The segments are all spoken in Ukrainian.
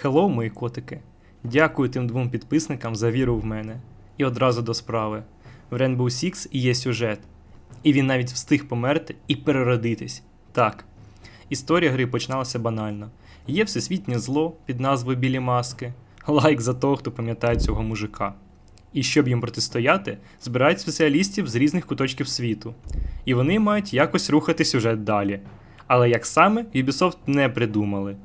Хеллоу, мої котики. Дякую тим двом підписникам за віру в мене. І одразу до справи. В Rainbow Six є сюжет. І він навіть встиг померти і переродитись. Так. Історія гри починалася банально. Є всесвітнє зло під назвою Білі Маски. Лайк за того, хто пам'ятає цього мужика. І щоб їм протистояти, збирають спеціалістів з різних куточків світу. І вони мають якось рухати сюжет далі. Але як саме Ubisoft не придумали.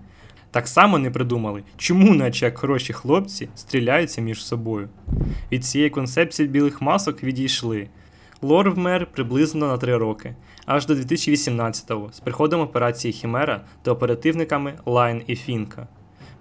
Так само не придумали, чому, наче як хороші хлопці, стріляються між собою. Від цієї концепції білих масок відійшли. Лор вмер приблизно на 3 роки, аж до 2018-го, з приходом операції Хімера та оперативниками Лайн і Фінка.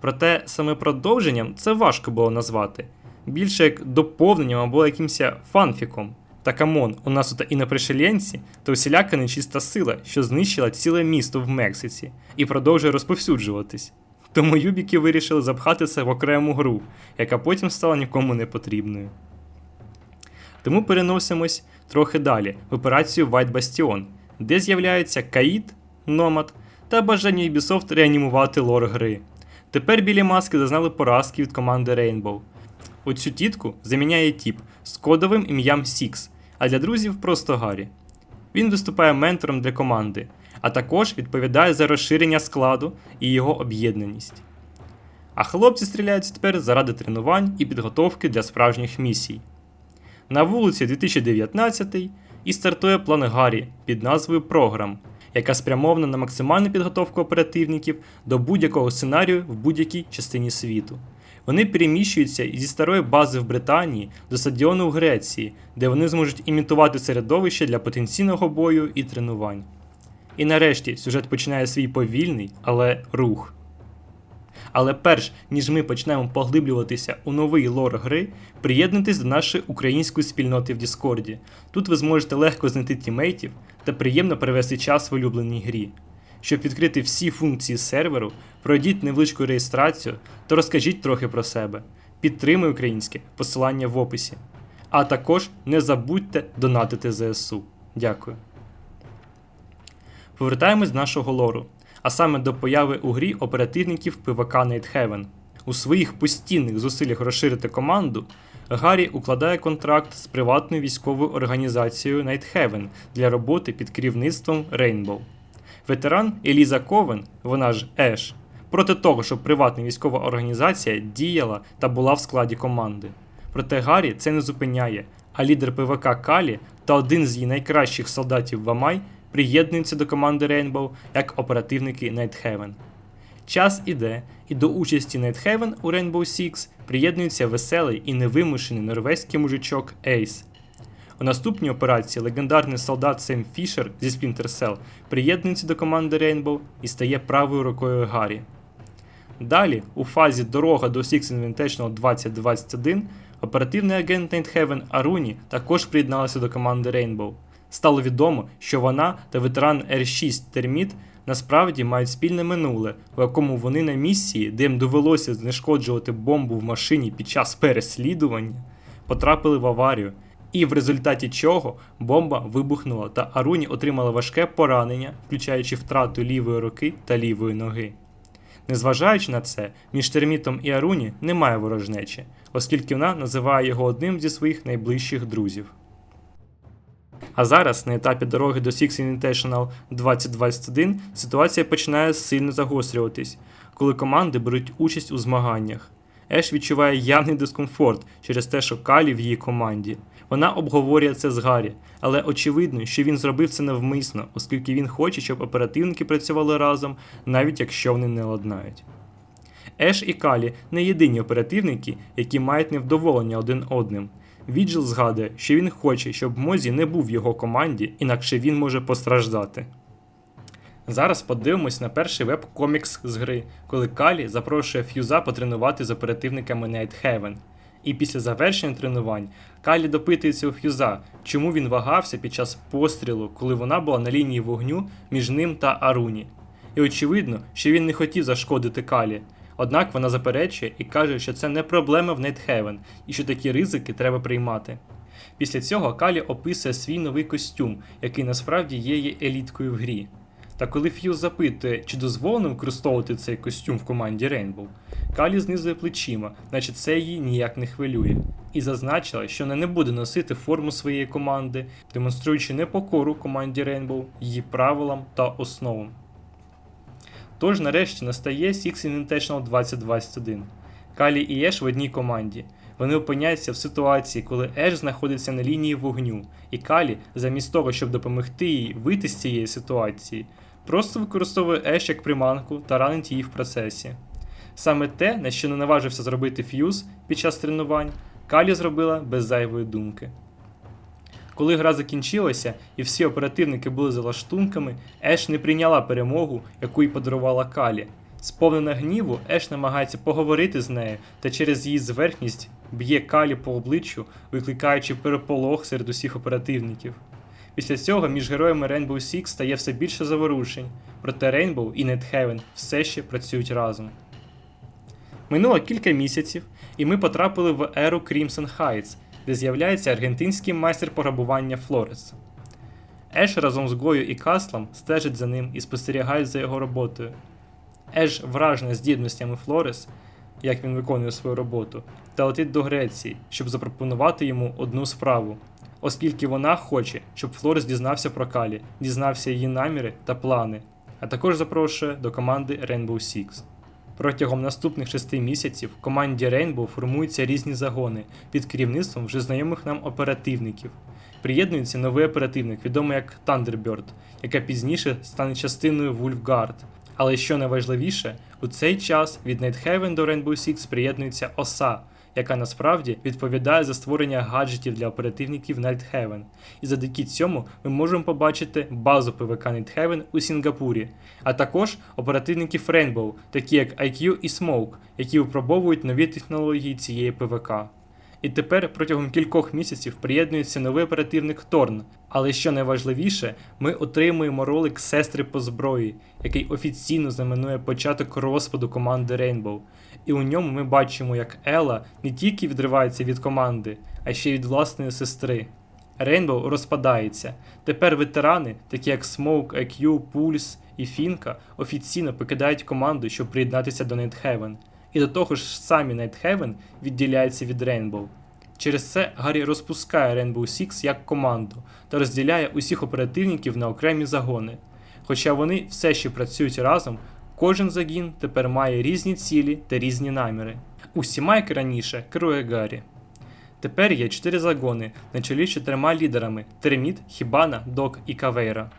Проте саме продовженням це важко було назвати, більше як доповненням або якимось фанфіком. Та камон, у нас тут і на пришельєнці, то всіляка нечиста сила, що знищила ціле місто в Мексиці і продовжує розповсюджуватись. Тому юбіки вирішили запхати це в окрему гру, яка потім стала нікому не потрібною. Тому переносимось трохи далі в операцію White Bastion, де з'являється Каїд, Номад та бажання Ubisoft реанімувати лор гри. Тепер білі маски зазнали поразки від команди Rainbow. Оцю тітку заміняє тіп з кодовим ім'ям Six, а для друзів просто Гаррі. Він виступає ментором для команди, а також відповідає за розширення складу і його об'єднаність. А хлопці стріляються тепер заради тренувань і підготовки для справжніх місій. На вулиці 2019 і стартує план Гаррі під назвою Програм, яка спрямована на максимальну підготовку оперативників до будь-якого сценарію в будь-якій частині світу. Вони переміщуються зі старої бази в Британії до стадіону в Греції, де вони зможуть імітувати середовище для потенційного бою і тренувань. І нарешті сюжет починає свій повільний, але рух. Але перш ніж ми почнемо поглиблюватися у новий лор гри, приєднуйтесь до нашої української спільноти в Діскорді. Тут ви зможете легко знайти тімейтів та приємно провести час в улюбленій грі. Щоб відкрити всі функції серверу, пройдіть невеличку реєстрацію та розкажіть трохи про себе. Підтримуй українське посилання в описі. А також не забудьте донатити ЗСУ. Дякую. Повертаємось до нашого лору, а саме до появи у грі оперативників ПВК Nighthaven. У своїх постійних зусиллях розширити команду Гаррі укладає контракт з приватною військовою організацією Nighthaven для роботи під керівництвом Rainbow. Ветеран Еліза Ковен, вона ж Еш, проти того, щоб приватна військова організація діяла та була в складі команди. Проте Гаррі це не зупиняє, а лідер ПВК Калі та один з її найкращих солдатів Вамай приєднуються до команди Rainbow як оперативники Nighthaven. Час іде, і до участі Nighthaven у Rainbow Six приєднується веселий і невимушений норвезький мужичок Ейс. У наступній операції легендарний солдат Сем Фішер зі Splinter Cell приєднується до команди Rainbow і стає правою рукою Гаррі. Далі, у фазі Дорога до Six Invitational 2021, оперативний агент Nighthaven Аруні також приєдналася до команди Rainbow. Стало відомо, що вона та ветеран R6 Терміт насправді мають спільне минуле, у якому вони на місії, де їм довелося знешкоджувати бомбу в машині під час переслідування, потрапили в аварію, і в результаті чого бомба вибухнула та Аруні отримала важке поранення, включаючи втрату лівої руки та лівої ноги. Незважаючи на це, між термітом і Аруні немає ворожнечі, оскільки вона називає його одним зі своїх найближчих друзів. А зараз, на етапі дороги до Six Invitational 2021, ситуація починає сильно загострюватись, коли команди беруть участь у змаганнях. Еш відчуває явний дискомфорт через те, що Калі в її команді. Вона обговорює це з Гаррі, але очевидно, що він зробив це навмисно, оскільки він хоче, щоб оперативники працювали разом, навіть якщо вони не ладнають. Еш і Калі не єдині оперативники, які мають невдоволення один одним. Віджил згадує, що він хоче, щоб Мозі не був в його команді, інакше він може постраждати. Зараз подивимось на перший веб-комікс з гри, коли Калі запрошує Ф'юза потренувати з оперативниками Nighthaven. І після завершення тренувань Калі допитується у Ф'юза, чому він вагався під час пострілу, коли вона була на лінії вогню між ним та Аруні. І очевидно, що він не хотів зашкодити Калі. Однак вона заперечує і каже, що це не проблема в Nighthaven і що такі ризики треба приймати. Після цього Калі описує свій новий костюм, який насправді є її еліткою в грі. Та коли Ф'юз запитує, чи дозволено використовувати цей костюм в команді Rainbow, Калі знизує плечима, наче це її ніяк не хвилює, і зазначила, що вона не буде носити форму своєї команди, демонструючи непокору команді Rainbow, її правилам та основам. Тож нарешті настає Six Invitational 2021. Калі і Еш в одній команді. Вони опиняються в ситуації, коли Еш знаходиться на лінії вогню, і Калі, замість того, щоб допомогти їй вийти з цієї ситуації, просто використовує Еш як приманку та ранить її в процесі. Саме те, на що не наважився зробити Ф'юз під час тренувань, Калі зробила без зайвої думки. Коли гра закінчилася і всі оперативники були за лаштунками, Еш не прийняла перемогу, яку їй подарувала Калі. Сповнена гніву, Еш намагається поговорити з нею та через її зверхність б'є Калі по обличчю, викликаючи переполох серед усіх оперативників. Після цього між героями Rainbow Six стає все більше заворушень, проте Rainbow і NetHeaven все ще працюють разом. Минуло кілька місяців, і ми потрапили в еру Crimson Heights, де з'являється аргентинський майстер пограбування Флорес. Еш разом з Гою і Каслом стежить за ним і спостерігають за його роботою. Еш вражена здібностями Флорес, як він виконує свою роботу, та летить до Греції, щоб запропонувати йому одну справу, оскільки вона хоче, щоб Флорес дізнався про Калі, дізнався її наміри та плани, а також запрошує до команди Rainbow Six. Протягом наступних шести місяців в команді Rainbow формуються різні загони під керівництвом вже знайомих нам оперативників. Приєднується новий оперативник, відомий як Thunderbird, яка пізніше стане частиною Guard. Але що найважливіше, у цей час від Nighthaven до Rainbow Six приєднується оса, яка насправді відповідає за створення гаджетів для оперативників Nighthaven. І завдяки цьому ми можемо побачити базу ПВК Nighthaven у Сінгапурі, а також оперативників Rainbow, такі як IQ і Smoke, які випробовують нові технології цієї ПВК. І тепер протягом кількох місяців приєднується новий оперативник Торн. Але що найважливіше, ми отримуємо ролик сестри по зброї, який офіційно знаменує початок розпаду команди Rainbow. І у ньому ми бачимо, як Ела не тільки відривається від команди, а ще й від власної сестри. Rainbow розпадається. Тепер ветерани, такі як Smoke, IQ, Pulse і Фінка, офіційно покидають команду, щоб приєднатися до Nighthaven. І до того ж самі Nighthaven відділяються від Rainbow. Через це Гаррі розпускає Rainbow Six як команду та розділяє усіх оперативників на окремі загони. Хоча вони все ще працюють разом, кожен загін тепер має різні цілі та різні наміри. Усіма, як раніше, керує Гаррі. Тепер є чотири загони на чолі чотирма лідерами: Тереміт, Хібана, Док і Кавейра.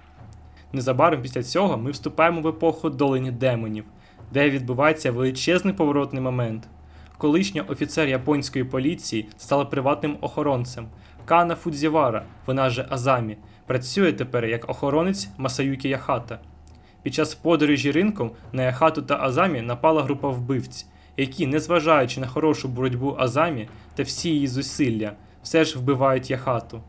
Незабаром після цього ми вступаємо в епоху долині демонів, де відбувається величезний поворотний момент. Колишня офіцер японської поліції стала приватним охоронцем. Кана Фудзівара, вона же Азамі, працює тепер як охоронець Масаюкі Яхата. Під час подорожі ринком на Яхату та Азамі напала група вбивць, які, незважаючи на хорошу боротьбу Азамі та всі її зусилля, все ж вбивають Яхату.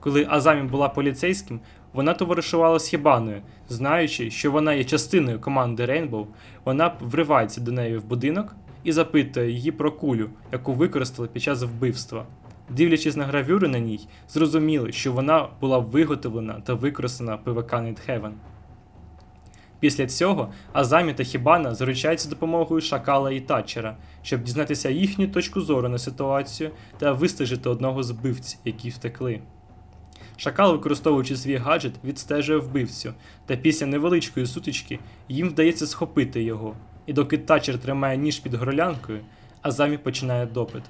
Коли Азамі була поліцейським, вона товаришувала з Хібаною, знаючи, що вона є частиною команди Rainbow, вона вривається до неї в будинок і запитує її про кулю, яку використали під час вбивства. Дивлячись на гравюри на ній, зрозуміли, що вона була виготовлена та використана ПВК Nighthaven. Після цього Азамі та Хібана заручаються допомогою Шакала і Татчера, щоб дізнатися їхню точку зору на ситуацію та вистежити одного з вбивць, які втекли. Шакал, використовуючи свій гаджет, відстежує вбивцю, та після невеличкої сутички їм вдається схопити його. І доки Татчер тримає ніж під горлянкою, Азамі починає допит.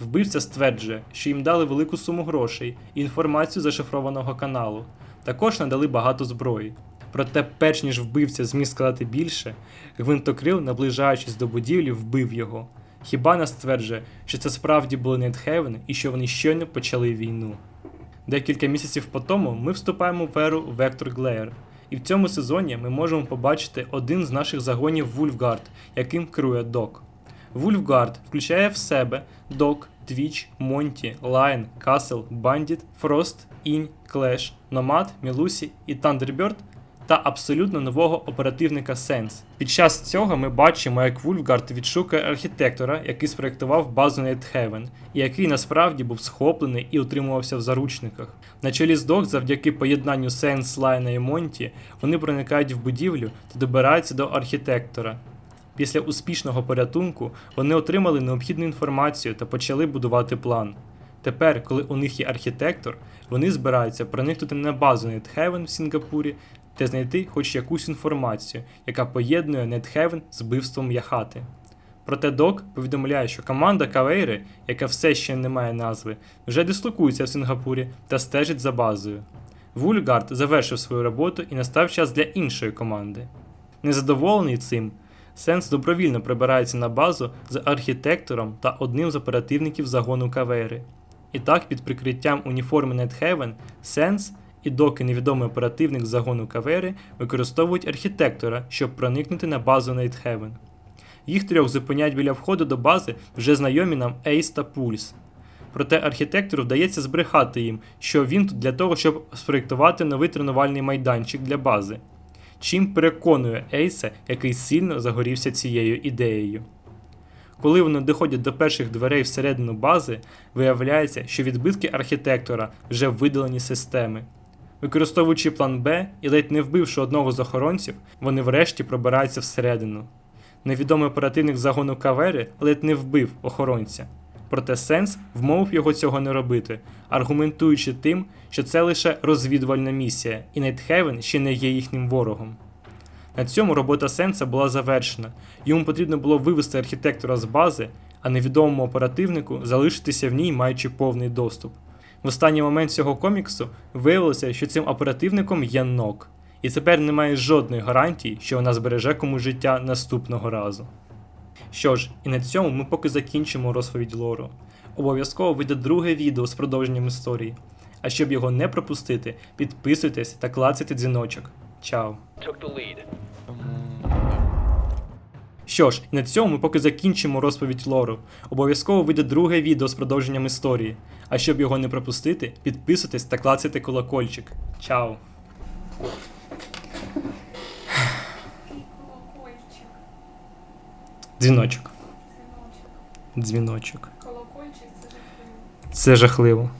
Вбивця стверджує, що їм дали велику суму грошей і інформацію зашифрованого каналу. Також надали багато зброї. Проте, перш ніж вбивця зміг сказати більше, гвинтокрил, наближаючись до будівлі, вбив його. Хібана стверджує, що це справді були Нетхевен і що вони щойно почали війну. Декілька місяців по тому ми вступаємо в еру Vector Glare, і в цьому сезоні ми можемо побачити один з наших загонів Вульфгард, яким керує Док. Вульфгард включає в себе Док, Твіч, Монті, Лайн, Касл, Бандіт, Фрост, Інь, Клеш, Номад, Мілусі і Тандерберд та абсолютно нового оперативника Sense. Під час цього ми бачимо, як Вульфгард відшукує архітектора, який спроектував базу Nighthaven, і який насправді був схоплений і утримувався в заручниках. На чолі з Док, завдяки поєднанню Sense, Лайна і Монті, вони проникають в будівлю та добираються до архітектора. Після успішного порятунку вони отримали необхідну інформацію та почали будувати план. Тепер, коли у них є архітектор, вони збираються проникнути на базу Нетхевен в Сінгапурі та знайти хоч якусь інформацію, яка поєднує Нетхевен з вбивством Яхати. Проте Док повідомляє, що команда Кавейри, яка все ще не має назви, вже дислокується в Сінгапурі та стежить за базою. Вульгард завершив свою роботу і настав час для іншої команди. Незадоволений цим, Сенс добровільно прибирається на базу з архітектором та одним з оперативників загону Кавери. І так, під прикриттям уніформи Нетхевен, Сенс і доки невідомий оперативник загону Кавери використовують архітектора, щоб проникнути на базу Найтхевен. Їх трьох зупиняють біля входу до бази вже знайомі нам Ейс та Пульс. Проте архітектору вдається збрехати їм, що він тут для того, щоб спроєктувати новий тренувальний майданчик для бази. Чим переконує Ейса, який сильно загорівся цією ідеєю. Коли вони доходять до перших дверей всередину бази, виявляється, що відбитки архітектора вже видалені системи. Використовуючи план Б і ледь не вбивши одного з охоронців, вони врешті пробираються всередину. Невідомий оперативник загону Кавери ледь не вбив охоронця. Проте Сенс вмовив його цього не робити, аргументуючи тим, що це лише розвідувальна місія, і Найтхевен ще не є їхнім ворогом. На цьому робота Сенса була завершена. Йому потрібно було вивести архітектора з бази, а невідомому оперативнику залишитися в ній, маючи повний доступ. В останній момент цього коміксу виявилося, що цим оперативником є Нок, і тепер немає жодної гарантії, що вона збереже комусь життя наступного разу. Що ж, і на цьому ми поки закінчимо розповідь лору. Обов'язково вийде друге відео з продовженням історії. А щоб його не пропустити, підписуйтесь та клацайте дзвіночок. Чао! Що ж, і на цьому ми поки закінчимо розповідь лору. Обов'язково вийде друге відео з продовженням історії. А щоб його не пропустити, підписуйтесь та клацайте колокольчик. Чао! Дзвіночок. дзвіночок. Дзвіночок. Колокольчик це жахливо. Це жахливо.